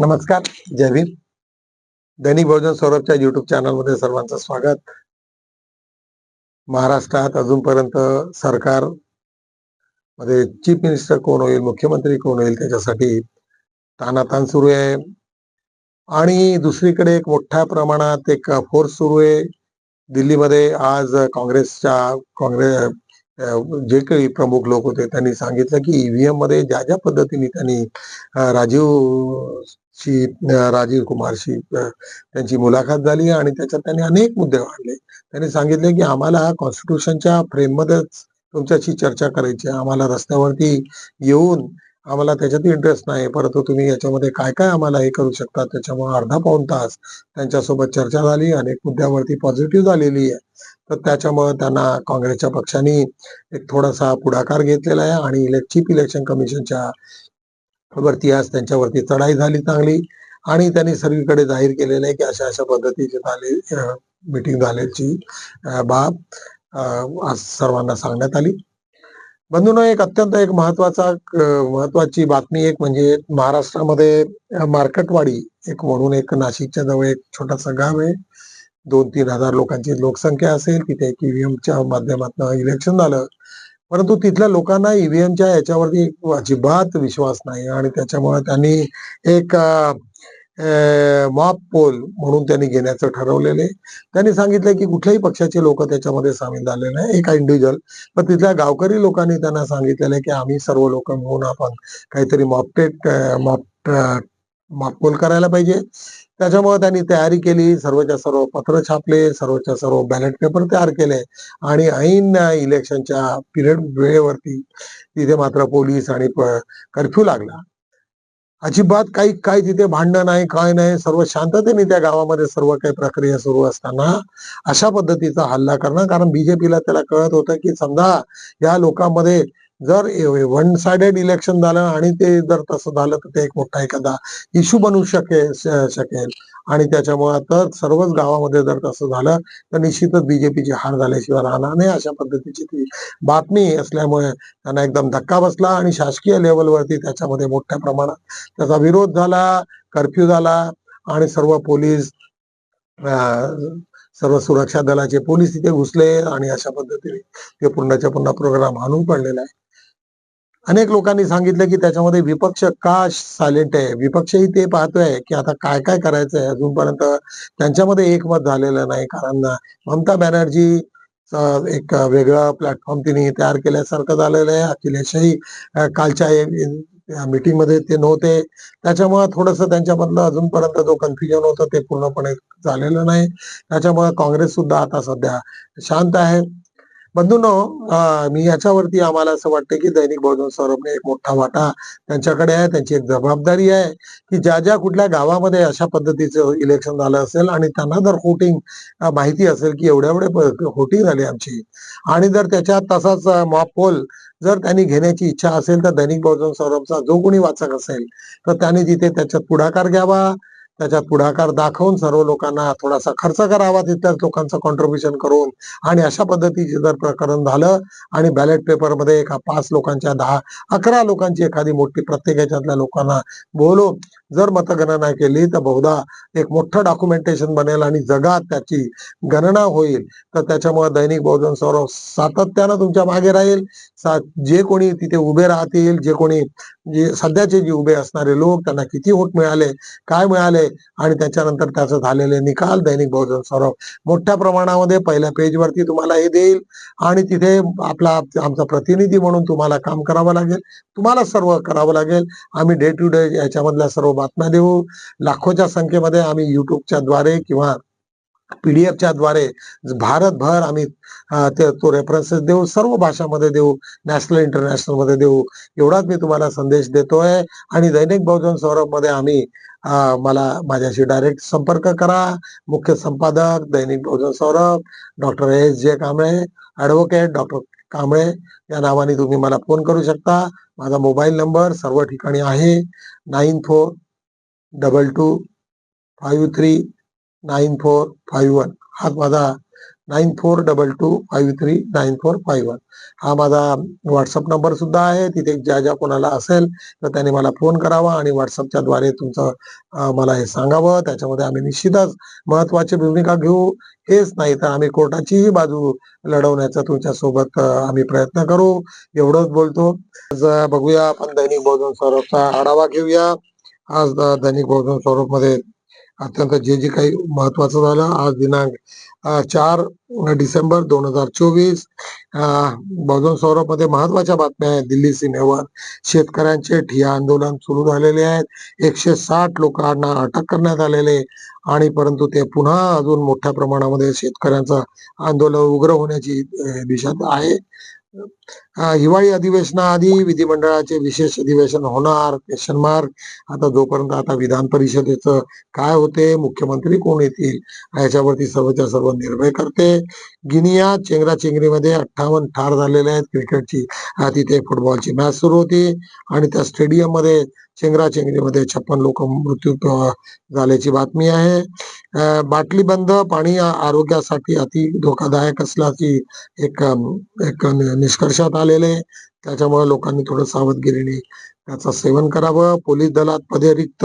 नमस्कार जय भीम. दैनिक बहुजन सौरभच्या युट्यूब चॅनलमध्ये सर्वांचं स्वागत. महाराष्ट्रात अजूनपर्यंत सरकारमध्ये चीफ मिनिस्टर कोण होईल मुख्यमंत्री कोण होईल त्याच्यासाठी तानातान सुरू आहे. आणि दुसरीकडे एक मोठ्या प्रमाणात एक फोर्स सुरू आहे. दिल्लीमध्ये आज काँग्रेसच्या काँग्रेस जे काही प्रमुख लोक होते त्यांनी सांगितलं की ईव्हीएममध्ये ज्या ज्या पद्धतीने त्यांनी राजीव शी राजीव कुमारशी त्यांची मुलाखत झाली आणि त्याच्यात त्यांनी अनेक मुद्दे मांडले त्यांनी सांगितले की आम्हाला कॉन्स्टिट्यूशनच्या फ्रेममध्येच तुमच्याशी चर्चा करायची आहे. आम्हाला रस्त्यावरती येऊन आम्हाला त्याच्यात इंटरेस्ट नाही. परंतु तुम्ही याच्यामध्ये काय काय आम्हाला हे करू शकता? त्याच्यामुळे अर्धा पाऊण तास त्यांच्यासोबत चर्चा झाली अनेक मुद्द्यावरती पॉझिटिव्ह झालेली आहे. तर त्याच्यामुळे त्यांना काँग्रेसच्या पक्षाने एक थोडासा पुढाकार घेतलेला आहे आणि इले- चीफ इलेक्शन कमिशनच्या वरती आज त्यांच्यावरती चढाई झाली चांगली आणि त्यांनी सर्वीकडे जाहीर केलेलं आहे की अशा अशा पद्धतीची झाली मीटिंग झाल्याची बाब आज सर्वांना सांगण्यात आली. बंधूंनो एक अत्यंत एक महत्त्वाचा महत्वाची बातमी एक म्हणजे महाराष्ट्रामध्ये मार्कटवाडी एक म्हणून एक नाशिकच्या जवळ एक छोटासा गाव आहे. दोन तीन हजार लोकांची लोकसंख्या असेल तिथे एक ईव्हीएमच्या माध्यमातून इलेक्शन झालं. परंतु तिथल्या लोकांना ईव्हीएमच्या याच्यावरती अजिबात विश्वास नाही आणि त्याच्यामुळे त्यांनी एक मॉप पोल म्हणून त्यांनी घेण्याचं ठरवलेले त्यांनी सांगितलं की कुठल्याही पक्षाचे लोक त्याच्यामध्ये सामील झाले नाही. एका इंडिव्हिज्युअल पण तिथल्या गावकरी लोकांनी त्यांना सांगितलेलं आहे की आम्ही सर्व लोक मिळून आपण काहीतरी मॉपटेट मॉप माप पोल करायला पाहिजे. त्याच्यामुळे त्यांनी तयारी केली. सर्वच्या सर्व पत्र छापले. सर्वच्या सर्व बॅलेट पेपर तयार केले. आणि ऐन इलेक्शनच्या पिरियड वेळेवरती तिथे मात्र पोलीस आणि कर्फ्यू लागला. अजिबात काही काही तिथे भांडण नाही काय नाही सर्व शांततेने त्या गावामध्ये सर्व काही प्रक्रिया सुरू असताना अशा पद्धतीचा हल्ला करणं. कारण बीजेपीला त्याला कळत होतं की समजा या लोकांमध्ये जर वन साइडेड इलेक्शन झालं आणि ते जर तसं झालं तर ते एक मोठा एखादा इश्यू बनू शकेल शकेल. आणि त्याच्यामुळे तर सर्वच गावामध्ये जर तसं झालं तर निश्चितच बीजेपीची हार झाल्याशिवाय राहणार नाही अशा पद्धतीची ती बातमी असल्यामुळे त्यांना एकदम धक्का बसला आणि शासकीय लेवलवरती त्याच्यामध्ये मोठ्या प्रमाणात त्याचा विरोध झाला कर्फ्यू झाला आणि सर्व पोलीस सर्व सुरक्षा दलाचे पोलीस तिथे घुसले आणि अशा पद्धतीने ते पूर्णच्या पुन्हा प्रोग्राम आणून पडलेला आहे अनेक लोकांनी सांगितलं की त्याच्यामध्ये विपक्ष का सायलेंट आहे? विपक्षही ते पाहतोय की आता काय काय करायचंय? अजूनपर्यंत त्यांच्यामध्ये एकमत झालेलं नाही. कारण ममता बॅनर्जी एक वेगळा प्लॅटफॉर्म तिने तयार केल्यासारखं झालेलं आहे. अखिलेशही कालच्या मीटिंगमध्ये ते नव्हते. त्याच्यामुळे थोडस त्यांच्यामधलं अजूनपर्यंत जो कन्फ्युजन होतं ते पूर्णपणे झालेलं नाही. त्याच्यामुळे काँग्रेस सुद्धा आता सध्या शांत आहे. बंधूंनो मी याच्यावरती आम्हाला असं वाटतं की दैनिक बहुजन सौरभने एक मोठा वाटा त्यांच्याकडे आहे. त्यांची एक जबाबदारी आहे की ज्या ज्या कुठल्या गावामध्ये अशा पद्धतीचं इलेक्शन झालं असेल आणि त्यांना जर होटिंग माहिती असेल की एवढ्या एवढे होटिंग झाली आमची आणि जर त्याच्यात तसाच मॉप पोल जर त्यांनी घेण्याची इच्छा असेल तर दैनिक बहुजन सौरभचा जो कोणी वाचक असेल तर त्याने तिथे त्याच्यात पुढाकार घ्यावा. त्याच्यात पुढाकार दाखवून सर्व लोकांना थोडासा खर्च करावा तिथल्याच लोकांचं कॉन्ट्रीब्युशन करून आणि अशा पद्धतीचे जर प्रकरण झालं आणि बॅलेट पेपरमध्ये एका पाच लोकांच्या दहा अकरा लोकांची एखादी मोठी प्रत्येक याच्यातल्या लोकांना बोलून जर मतगणना केली तर बहुधा एक मोठं डॉक्युमेंटेशन बनेल आणि जगात त्याची गणना होईल. तर त्याच्यामुळे दैनिक बहुजन सौरभ सातत्यानं तुमच्या मागे राहील. सा- जे कोणी तिथे उभे राहतील जे कोणी जे सध्याचे जे उभे असणारे लोक त्यांना किती वोट मिळाले काय मिळाले आणि त्याच्यानंतर त्याचं झालेले निकाल दैनिक बहुजन सौरभ. मोठ्या प्रमाणामध्ये पहिल्या पेजवरती तुम्हाला हे देईल आणि तिथे आपला आमचा प्रतिनिधी म्हणून तुम्हाला काम करावं लागेल. तुम्हाला सर्व करावं लागेल. आम्ही डे टू डे याच्यामधल्या सर्व बातम्या देऊ. लाखोच्या संख्येमध्ये आम्ही युट्यूबच्या द्वारे किंवा पीडीएफच्या द्वारे भारतभर आम्ही ते तो रेफरन्सेस देऊ सर्व भाषामध्ये देऊ नॅशनल इंटरनॅशनलमध्ये देऊ. एवढाच मी तुम्हाला संदेश देतोय. आणि दैनिक बहुजन सौरभमध्ये आम्ही मला माझ्याशी डायरेक्ट संपर्क करा. मुख्य संपादक दैनिक बहुजन सौरभ डॉक्टर एस जे कांबळे ॲडव्होकेट डॉक्टर कांबळे या नावाने तुम्ही मला फोन करू शकता. माझा मोबाईल नंबर सर्व ठिकाणी आहे. Nine four double two five three nine four five one. हा माझा nine four double two five three nine four five one. हा माझा व्हॉट्सअप नंबर सुद्धा आहे. तिथे ज्या ज्या कोणाला असेल तर त्याने मला फोन करावा आणि व्हॉट्सअपच्या द्वारे तुमचं मला हे सांगावं. त्याच्यामध्ये आम्ही निश्चितच महत्वाची भूमिका घेऊ. हेच नाही तर आम्ही कोर्टाचीही बाजू लढवण्याचा तुमच्यासोबत आम्ही प्रयत्न करू. एवढंच बोलतो. बघूया आपण दैनिक बहुजन स्वरूपचा आढावा घेऊया. आज दैनिक बहुजन स्वरूपमध्ये अत्यंत जे जे काही महत्वाचं झालं आज दिनांक चार डिसेंबर दोन हजार चोवीस बहुजन स्वरूपमध्ये महत्त्वाच्या बातम्या आहेत. दिल्ली सीमेवर शेतकऱ्यांचे ठिया आंदोलन सुरू झालेले आहेत. एकशे साठ लोकांना अटक करण्यात आलेले आणि परंतु ते पुन्हा अजून मोठ्या प्रमाणामध्ये शेतकऱ्यांचं आंदोलन उग्र होण्याची दिशा आहे. हिवाळी अधिवेशनाआधी विधिमंडळाचे विशेष अधिवेशन होणार क्वेश्चन मार्क आता जोपर्यंत आता विधान परिषदेचं काय होते मुख्यमंत्री कोण येतील याच्यावरती सर्वच्या सर्व निर्भय करते. गिनिया चेंगराचेंगरीमध्ये अठ्ठावन्न ठार झालेले आहेत क्रिकेटची. तिथे फुटबॉलची मॅच सुरू होती. आणि त्या स्टेडियममध्ये चेंगराचेंगरीमध्ये छप्पन लोक मृत्यू झाल्याची बातमी आहे. बाटली बंद पाणी आरोग्यासाठी अति धोकादायक असल्याची एक एक निष्कर्षात आलेले त्याच्यामुळे लोकांनी थोडं सावधगिरीने त्याचं सेवन करावं. पोलीस दलात पदे रिक्त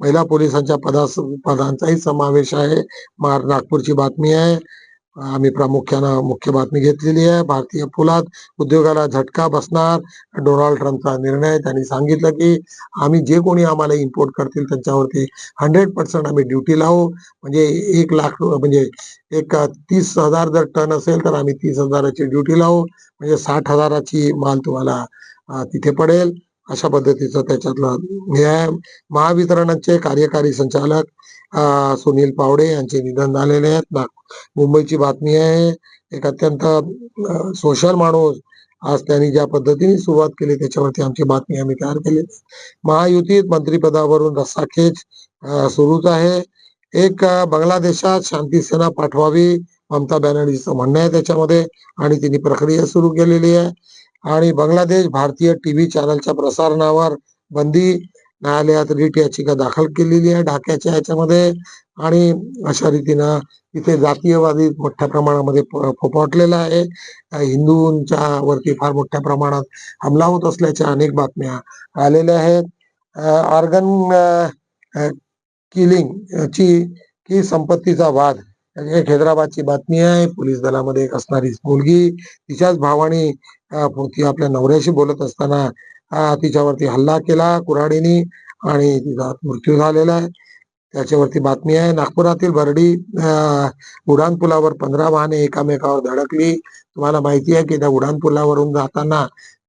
महिला पोलिसांच्या पदा पदांचाही समावेश आहे. मार नागपूरची बातमी आहे. आम्ही प्रामुख्यानं मुख्य बातमी घेतलेली आहे. भारतीय पोलाद उद्योगाला झटका बसणार डोनाल्ड ट्रम्पचा निर्णय. त्यांनी सांगितलं की आम्ही जे कोणी आम्हाला इम्पोर्ट करतील त्यांच्यावरती हंड्रेड पर्सेंट आम्ही ड्युटी लावू. म्हणजे एक लाख म्हणजे एक तीस हजार जर टन असेल तर आम्ही तीस हजाराची ड्युटी लावू. म्हणजे साठ हजाराची माल तुम्हाला तिथे पडेल. अशा पद्धतीचा त्याच्यातलं न्याय महावितरणचे कार्यकारी संचालक सुनील पावडे यांचे निधन झालेले आहेत. मुंबईची बातमी आहे एक अत्यंत सोशल माणूस. आज त्यांनी ज्या पद्धतीने सुरुवात केली त्याच्यावरती आमची बातमी आम्ही तयार केली. महायुतीत मंत्रिपदावरून रस्साखेच सुरूच आहे. एक बांगलादेशात शांती सेना पाठवावी ममता बॅनर्जीचं म्हणणं आहे त्याच्यामध्ये आणि तिने प्रक्रिया सुरू केलेली आहे. आणि बांगलादेश भारतीय टीव्ही चॅनलच्या प्रसारणावर बंदी न्यायालयात रिट याचिका दाखल केलेली आहे ढाक्याच्या याच्यामध्ये आणि अशा रीतीनं इथे जातीयवादी मोठ्या प्रमाणामध्ये फ- फोफाटलेला आहे. हिंदूंच्या वरती फार मोठ्या प्रमाणात हमला होत असल्याच्या अनेक बातम्या आलेल्या आहेत. ऑर्गन किलिंग ची की संपत्तीचा वाद हैदराबादची बातमी आहे. पोलीस दलामध्ये एक असणारी मुलगी तिच्याच भावाने ती आपल्या नवऱ्याशी बोलत असताना तिच्यावरती हल्ला केला कुऱ्हाडीने आणि तिचा मृत्यू झालेला आहे. त्याच्यावरती बातमी आहे. नागपुरातील बरडी अ, पुलावर पंधरा वाहने एकामेकावर धडकली. तुम्हाला माहिती आहे की त्या उड्डाण पुलावरून जाताना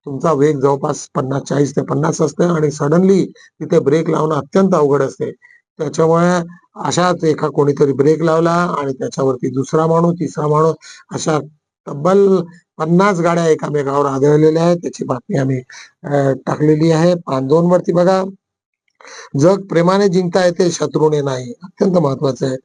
तुमचा वेग जवळपास पन्नास चाळीस ते पन्नास असते आणि सडनली तिथे ब्रेक लावणं अत्यंत अवघड असते. त्याच्यामुळे अशाच एका कोणीतरी ब्रेक लावला आणि त्याच्यावरती दुसरा माणूस तिसरा माणूस अशा तब्बल पन्नास गाड्या एकामेकावर आदळलेल्या आहेत. त्याची बातमी आम्ही टाकलेली आहे. पान दोन वरती बघा. जग प्रेमाने जिंकता येते शत्रूने नाही. अत्यंत महत्वाचं आहे.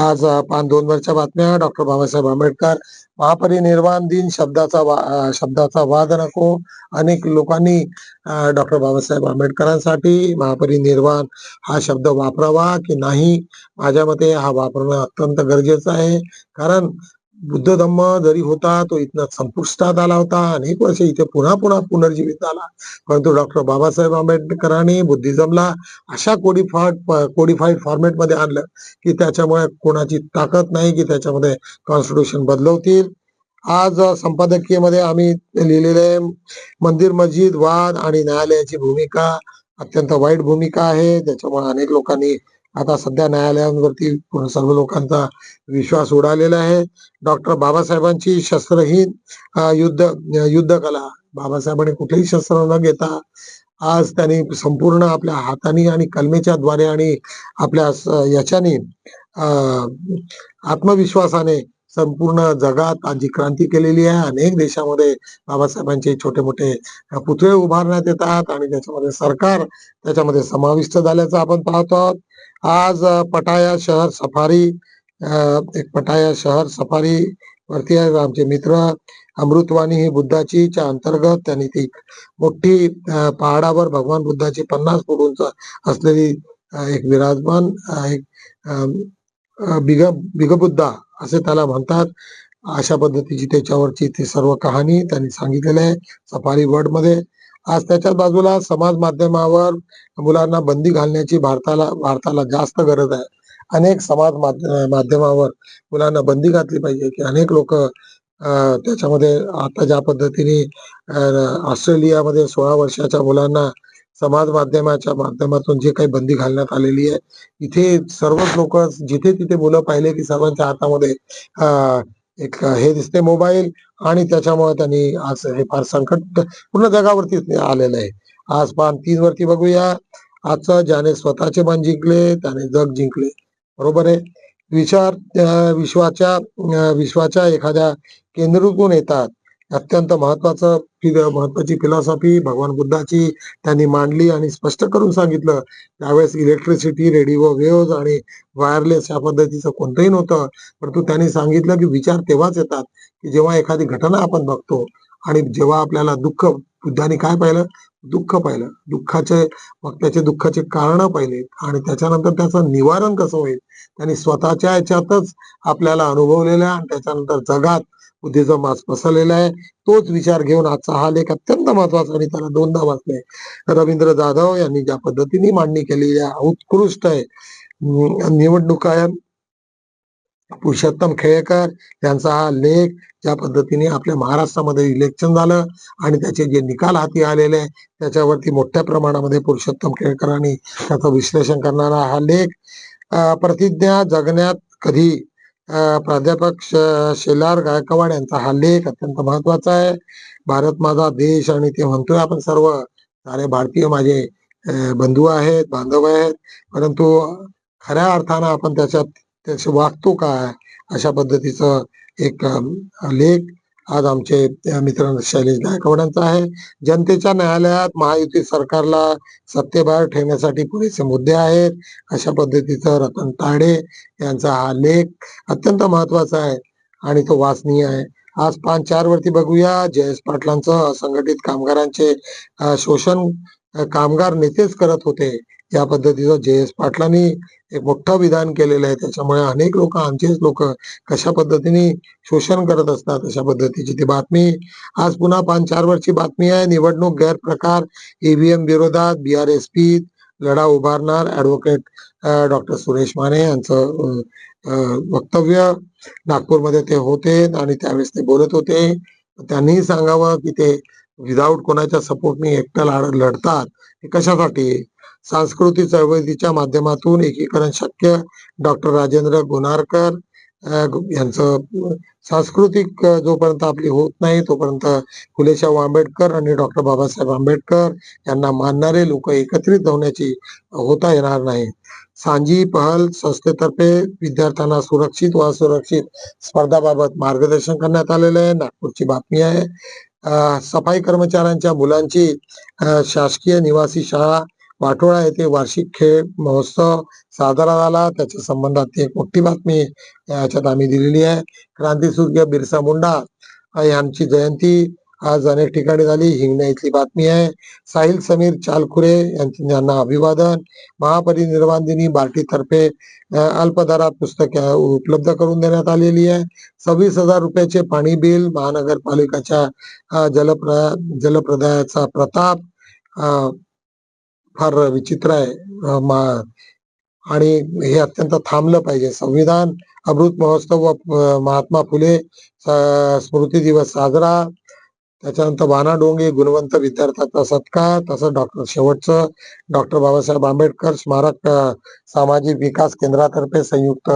आज पान दोन वरच्या बातम्या डॉक्टर बाबासाहेब आंबेडकर महापरिनिर्वाण दिन शब्दाचा वा- शब्दाचा वाद नको. अनेक लोकांनी डॉक्टर बाबासाहेब आंबेडकरांसाठी महापरिनिर्वाण हा शब्द वापरावा की नाही? माझ्या मते हा वापरणं अत्यंत गरजेचं आहे. कारण बुद्ध धम्म जरी होता तो इथनं संपुष्टात आला होता. अनेक वर्ष इथे पुन्हा पुन्हा पुनर्जीवित झाला. परंतु डॉक्टर बाबासाहेब आंबेडकरांनी बुद्धिझमला अशा कोडिफाईड कोडिफाईड फॉर्मेटमध्ये आणलं की त्याच्यामुळे कोणाची ताकद नाही की त्याच्यामध्ये कॉन्स्टिट्यूशन बदलवतील. आज संपादकीयमध्ये आम्ही लिहिलेले मंदिर मस्जिद वाद आणि न्यायालयाची भूमिका अत्यंत वाईट भूमिका आहे. त्याच्यामुळे अनेक लोकांनी आता सध्या न्यायालयांवरती सर्व लोकांचा विश्वास उडालेला आहे. डॉक्टर बाबासाहेबांची शस्त्रहीन युद्ध युद्ध कला. बाबासाहेबांनी कुठेही शस्त्र न घेता आज त्यांनी संपूर्ण आपल्या हाताने आणि कलमेच्या द्वारे आणि आपल्या याच्याने आत्मविश्वासाने संपूर्ण जगात आज जी क्रांती केलेली आहे. अनेक देशामध्ये बाबासाहेबांचे छोटे मोठे पुतळे उभारण्यात येतात आणि त्याच्यामध्ये सरकार त्याच्यामध्ये समाविष्ट झाल्याचं आपण पाहतो आहोत. आज पटाया शहर सफारी एक पटाया शहर सफारी वरती आहे. आमचे मित्र अमृतवाणी ही बुद्धाची च्या अंतर्गत त्यांनी ती मोठी पहाडावर भगवान बुद्धाची पन्नास फुट उंच असलेली एक विराजमान एक बिग बिगबुद्धा असे त्याला म्हणतात. अशा पद्धतीची त्याच्यावरची ती सर्व कहाणी त्यांनी सांगितलेली आहे सफारी वर्डमध्ये आज त्याच्याच बाजूला समाज माध्यमावर मुलांना बंदी घालण्याची भारताला भारताला जास्त गरज आहे. अनेक समाज माध्यमावर मुलांना बंदी घातली पाहिजे की अनेक लोक त्याच्यामध्ये आता ज्या पद्धतीने ऑस्ट्रेलियामध्ये सोळा वर्षाच्या मुलांना समाज माध्यमाच्या माध्यमातून जे काही बंदी घालण्यात आलेली आहे इथे सर्वच लोक जिथे तिथे मुलं पाहिले की सर्वांच्या हातामध्ये एक हे दिसते मोबाईल आणि त्याच्यामुळे त्यांनी आज हे फार संकट पूर्ण जगावरती आलेलं आहे. आज पान तीन वरती बघूया. आजचं ज्याने स्वतःचे मन जिंकले त्याने जग जिंकले. बरोबर आहे? विचार विश्वाच्या विश्वाच्या एखाद्या केंद्रातून येतात. अत्यंत महत्वाचं फि- महत्वाची फिलॉसॉफी भगवान बुद्धाची त्यांनी मांडली आणि स्पष्ट करून सांगितलं. त्यावेळेस इलेक्ट्रिसिटी रेडिओ वेव्ह आणि वायरलेस या पद्धतीचं कोणतंही नव्हतं. परंतु त्यांनी सांगितलं की विचार तेव्हाच येतात की जेव्हा एखादी घटना आपण बघतो आणि जेव्हा आपल्याला दुःख बुद्धाने काय पाहिलं? दुःख पाहिलं. दुःखाचे मग त्याचे दुःखाचे कारण पाहिले आणि त्याच्यानंतर त्याचं निवारण कसं होईल? त्यांनी स्वतःच्या याच्यातच आपल्याला अनुभवलेल्या आणि त्याच्यानंतर जगात बुद्धीचा मास पसरलेला आहे. तोच विचार घेऊन आजचा हा लेख अत्यंत महत्त्वाचा आणि त्याला दोनदा वाचलाय. रवींद्र जाधव यांनी ज्या पद्धतीने मांडणी केलेली उत्कृष्ट आहे. अं, निवडणुका पुरुषोत्तम खेळेकर यांचा हा लेख ज्या पद्धतीने आपल्या महाराष्ट्रामध्ये इलेक्शन झालं आणि त्याचे जे निकाल हाती आलेले आहे त्याच्यावरती मोठ्या प्रमाणामध्ये पुरुषोत्तम खेळकरांनी त्याचं विश्लेषण करणारा हा लेख प्रतिज्ञा जगण्यात कधी प्राध्यापक शेलार गायकवाड यांचा हा लेख अत्यंत महत्त्वाचा आहे. भारत माझा देश आणि ते म्हणतोय आपण सर्व. सारे भारतीय माझे बंधू आहेत बांधव आहेत. परंतु खऱ्या अर्थानं आपण त्याच्यात त्याचे वागतो काय अशा पद्धतीचं एक लेख आज आमचे मित्र शैलेश गायकवाडांचा आहे. जनतेच्या न्यायालयात महायुती सरकारला सत्तेबाहेर ठेवण्यासाठी पुरेसे मुद्दे आहेत. अशा पद्धतीचं रतन ताडे यांचा हा लेख अत्यंत महत्त्वाचा आहे आणि तो वाचनीय आहे. आज पाच चार वरती बघूया. जयेश पाटलांचं असंघटित कामगारांचे शोषण कामगार नेतेच करत होते. या पद्धतीचं जे एस पाटलांनी एक मोठं विधान केलेलं आहे त्याच्यामुळे अनेक लोक आमचेच लोक कशा पद्धतीने शोषण करत असतात अशा पद्धतीची ती बातमी. आज पुन्हा पाच चार वरची बातमी आहे निवडणूक गैरप्रकार ईव्हीएम विरोधात बी आर एस पी लढा उभारणार ऍडव्होकेट डॉक्टर सुरेश माने यांचं वक्तव्य. नागपूरमध्ये ते होते आणि त्यावेळेस ते बोलत होते. त्यांनी सांगावं की ते विदाऊट कोणाच्या सपोर्टनी एकटं लढतात. हे कशासाठी? सांस्कृतिक चळवळीच्या माध्यमातून एकीकरण शक्य. डॉक्टर राजेंद्र गुणारकर यांचं सांस्कृतिक जोपर्यंत आपली होत नाही तोपर्यंत फुलेशाहू आंबेडकर आणि डॉक्टर बाबासाहेब आंबेडकर यांना मानणारे लोक एकत्रित होण्याची होता येणार नाही. सांजी पहल संस्थेतर्फे विद्यार्थ्यांना सुरक्षित व असुरक्षित स्पर्धाबाबत मार्गदर्शन करण्यात आलेलं आहे. नागपूरची बातमी आहे. सफाई कर्मचाऱ्यांच्या मुलांची शासकीय निवासी शाळा वाटोळा येथे वार्षिक खेळ महोत्सव साजरा झाला. त्याच्या संबंधात ती एक मोठी बातमी याच्यात आम्ही दिलेली आहे. क्रांतीसूर्य बिरसा मुंडा यांची जयंती. आज अनेक ठिकाणी झाली. हिंगणा इथली बातमी आहे. साहिल समीर चालखुरे यांचे यांना अभिवादन. महापरिनिर्वाण दिनी बार्टीतर्फे अल्पदरात पुस्तके उपलब्ध करून देण्यात आलेली आहे. सव्वीस हजार रुपयाचे पाणी बिल महानगरपालिकाच्या जलप्र जलप्रदायाचा प्रताप फार विचित्र आहे. आणि हे अत्यंत थांबलं पाहिजे. संविधान अमृत महोत्सव व महात्मा फुले स्मृती दिवस साजरा. त्याच्यानंतर वाना डोंगे गुणवंत विद्यार्थ्याचा सत्कार. तसं डॉक्टर शेवटचं डॉक्टर बाबासाहेब आंबेडकर स्मारक सामाजिक विकास केंद्रातर्फे संयुक्त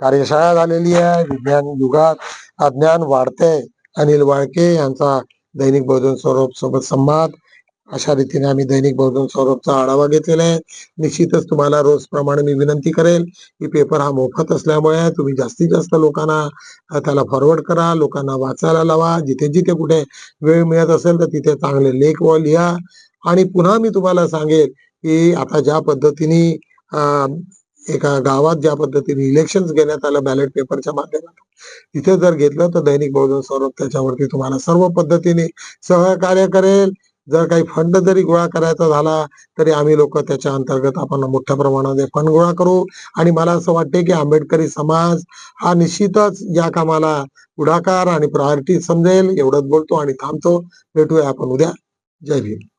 कार्यशाळा झालेली आहे. विज्ञान युगात अज्ञान वाढते. अनिल वाळके यांचा दैनिक बहुजन स्वरूप सोबत संवाद. अशा रीतीने आम्ही दैनिक बहुजन स्वरूपचा आढावा घेतलेला आहे. निश्चितच तुम्हाला रोज प्रमाणे मी विनंती करेल की पेपर हा मोफत असल्यामुळे तुम्ही जास्तीत जास्त लोकांना त्याला फॉरवर्ड करा लोकांना वाचायला लावा. जिथे जिथे कुठे वेळ मिळत असेल तर तिथे चांगले लेख व लिहा. आणि पुन्हा मी तुम्हाला सांगेल की आता ज्या पद्धतीने एका गावात ज्या पद्धतीने इलेक्शन घेण्यात आलं बॅलेट पेपरच्या माध्यमातून तिथे जर घेतलं तर दैनिक बहुजन स्वरूप त्याच्यावरती तुम्हाला सर्व पद्धतीने सहकार्य करेल. जर काही फंड जरी गोळा करायचा झाला तरी आम्ही लोक त्याच्या अंतर्गत आपण मोठ्या प्रमाणामध्ये फंड गोळा करू. आणि मला असं वाटते की आंबेडकरी समाज हा निश्चितच या कामाला पुढाकार आणि प्रायोरिटी समजेल. एवढंच बोलतो आणि थांबतो. भेटूया आपण उद्या. जय भीम.